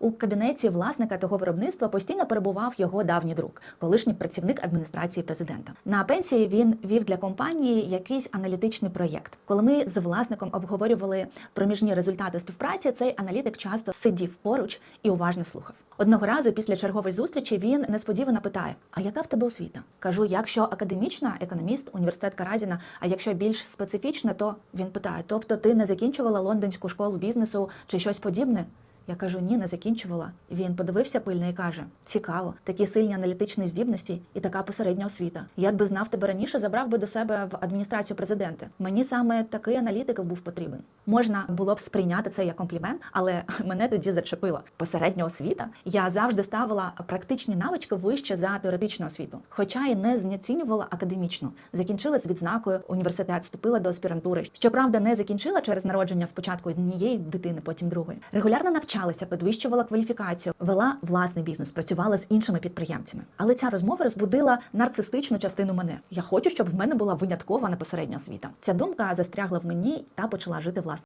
У кабінеті власника того виробництва постійно перебував його давній друг, колишній працівник адміністрації президента. На пенсії він вів для компанії якийсь аналітичний проєкт. Коли ми з власником обговорювали проміжні результати співпраці, цей аналітик часто сидів поруч і уважно слухав. Одного разу після чергової зустрічі він несподівано питає: А яка в тебе освіта? Кажу, якщо академічна, економіст, університет Каразіна, а якщо більш специфічна, то він питає: тобто ти не закінчувала лондонську школу бізнесу чи щось подібне? Я кажу, ні, не закінчувала. Він подивився пильно і каже: цікаво, такі сильні аналітичні здібності і така посередня освіта. Якби знав тебе раніше, забрав би до себе в адміністрацію президента. Мені саме такий аналітик був потрібен. Можна було б сприйняти це як комплімент, але мене тоді зачепило. Посередня освіта. Я завжди ставила практичні навички вище за теоретичну освіту, хоча і не знецінювала академічну. Закінчила з відзнакою університет, вступила до аспірантури. Щоправда, не закінчила через народження спочатку однієї дитини, потім другої. Регулярно навчалася, підвищувала кваліфікацію, вела власний бізнес, працювала з іншими підприємцями. Але ця розмова розбудила нарцистичну частину мене. Я хочу, щоб в мене була виняткова непосередня освіта. Ця думка застрягла в мені та почала жити власним